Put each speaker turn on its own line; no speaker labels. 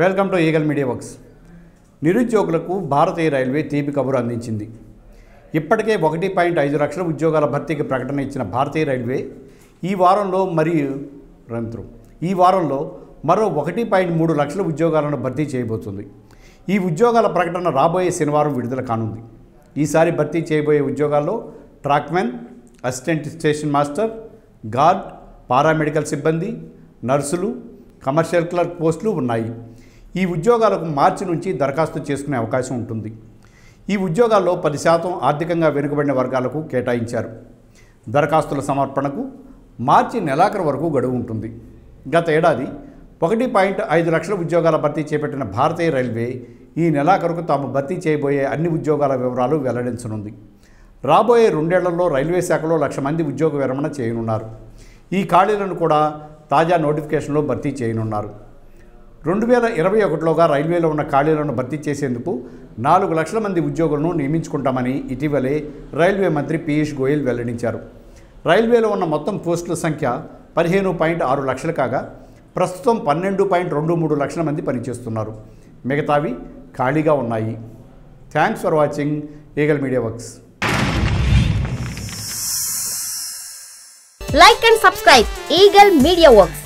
Welcome to eagle media works నిరుద్యోగులకు భారతీయ railway తీపి కబురు అందించింది. ఇప్పటికే ఒకటి పాయింట్ ఐదు లక్షల ఉద్యోగాల భర్తీకి ప్రకటన ఇచ్చిన భారతీయ రైల్వే ఈ వారంలో మరియు రంత్రం ఈ వారంలో మరో ఒకటి పాయింట్ మూడు లక్షల ఉద్యోగాలను భర్తీ చేయబోతుంది. ఈ ఉద్యోగాల ప్రకటన రాబోయే శనివారం విడుదల కానుంది. ఈసారి భర్తీ చేయబోయే ఉద్యోగాల్లో trackmen assistant station master guard paramedical సిబ్బంది నర్సులు కమర్షియల్ క్లర్క్ పోస్టులు ఉన్నాయి. ఈ ఉద్యోగాలకు మార్చి నుంచి దరఖాస్తు చేసుకునే అవకాశం ఉంటుంది. ఈ ఉద్యోగాల్లో పది శాతం ఆర్థికంగా వెనుకబడిన వర్గాలకు కేటాయించారు. దరఖాస్తుల సమర్పణకు మార్చి నెలాఖరు వరకు గడువు ఉంటుంది. గత ఏడాది ఒకటి పాయింట్ ఐదు లక్షల ఉద్యోగాల భర్తీ చేపట్టిన భారతీయ రైల్వే ఈ నెలాఖరుకు తాము భర్తీ చేయబోయే అన్ని ఉద్యోగాల వివరాలు వెల్లడించనుంది. రాబోయే రెండేళ్ళలో రైల్వే శాఖలో లక్ష మంది ఉద్యోగ విరమణ చేయనున్నారు. ఈ ఖాళీలను కూడా తాజా నోటిఫికేషన్లో భర్తీ చేయనున్నారు. రెండు వేల ఇరవై ఒకటిలోగా రైల్వేలో ఉన్న ఖాళీలను భర్తీ చేసేందుకు నాలుగు లక్షల మంది ఉద్యోగులను నియమించుకుంటామని ఇటీవలే రైల్వే మంత్రి పీయూష్ గోయల్ వెల్లడించారు. రైల్వేలో ఉన్న మొత్తం పోస్టుల సంఖ్య పదిహేను పాయింట్ ఆరు లక్షలు కాగా ప్రస్తుతం పన్నెండు పాయింట్ రెండు మూడు లక్షల మంది పనిచేస్తున్నారు. మిగతావి ఖాళీగా ఉన్నాయి. Thanks for watching eagle media works.
Like and subscribe eagle media works